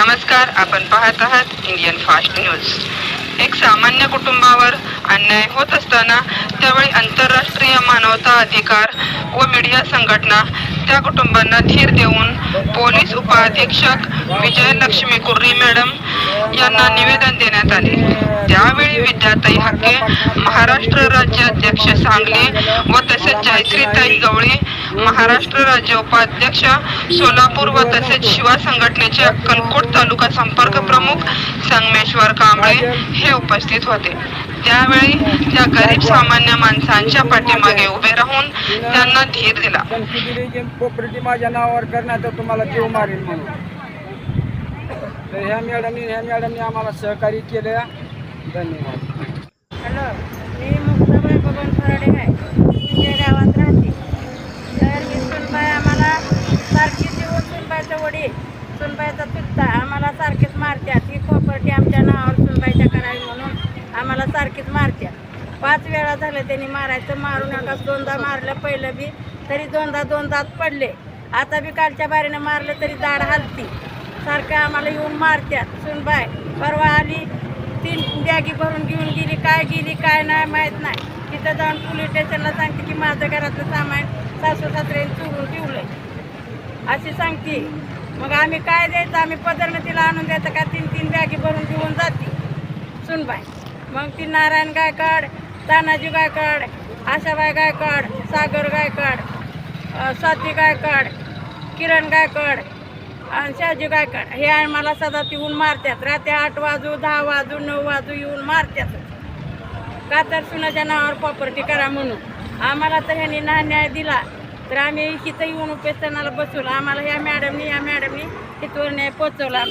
नमस्कार आपण पाहत आहात इंडियन फास्ट न्यूज एक सामान्य कुटुंबावर अन्याय होत असताना त्यावेळी आंतरराष्ट्रीय मानवता अधिकार व मीडिया संघटना त्या कुटुंबांना धीर देऊन पोलीस उपाधीक्षक विजयलक्ष्मी कुर्री मॅडम यांना निवेदन देण्यात आले. त्यावेळी विद्याताई हक्के महाराष्ट्र राज्य अध्यक्ष सांगली व तसेच जयश्रीताई गवळी महाराष्ट्र राज्य उपाध्यक्ष सोलापूर व तसेच शिवा संघटनेचे अक्कलकोट तालुका संपर्क प्रमुख संगमेश्वर कांबळे हे उपस्थित होते. त्यावेळी त्या गरीब सामान्य माणसांच्या पाठीमागे उभे राहून त्यांना धीर दिला. माझ्या नावावर तुम्हाला जीव मारेल म्हणून. तर ह्या मॅडमनी ह्या मॅडमनी आम्हाला सहकार्य केलं. धन्यवाद. हॅलो मी मुक्ताबाई बबन फराडे आहे. तुमच्या गावात राहते. तर ही सुनबाई आम्हाला सारखी देऊन सुनबाईचं वडील सुनबाईचा चुकता आम्हाला सारखीच मारत्यात ही प्रॉपर्टी आमच्या नावावर सुनबाईच्या करावी म्हणून आम्हाला सारखीच मारत्यात पाच वेळा झालं त्यांनी मारायचं. मारून नका दोनदा मारलं पहिलं बी तरी दोनदा दोनदाच पडले. आता बी कालच्या बारीनं मारलं तरी दाड हलती. सारखं आम्हाला येऊन मारत्यात. सुनबाय परवा आली तीन बॅगी भरून घेऊन गेली काय गेली काय नाही माहीत नाही. तिथं जाऊन पोलीस स्टेशनला सांगते की माझं घरातलं सामान सासू सासऱ्याने चोरून ठेवलंय. अशी सांगते. मग आम्ही काय द्यायचं? आम्ही पदरनं तिला आणून द्यायचं का? तीन तीन बॅगी भरून घेऊन जाते. सुनबाई मग ती नारायण गायकवाड तानाजी गायकवाड आशाबाई गायकवाड सागर गायकवाड स्वाती गायकवाड किरण गायकवाड आणि शाजी गायकवाड हे आम्हाला सदा येऊन मारतात रात्री आठ वाजू दहा वाजू नऊ वाजू येऊन मारतात का तर सुनाच्या नावावर प्रॉपर्टी करा म्हणून. आम्हाला तर ह्यांनी ना न्याय दिला. तर आम्ही इथं येऊन उपेक्षणाला बसवलं. आम्हाला ह्या मॅडमनी या मॅडमनी तिथवर न्याय पोचवला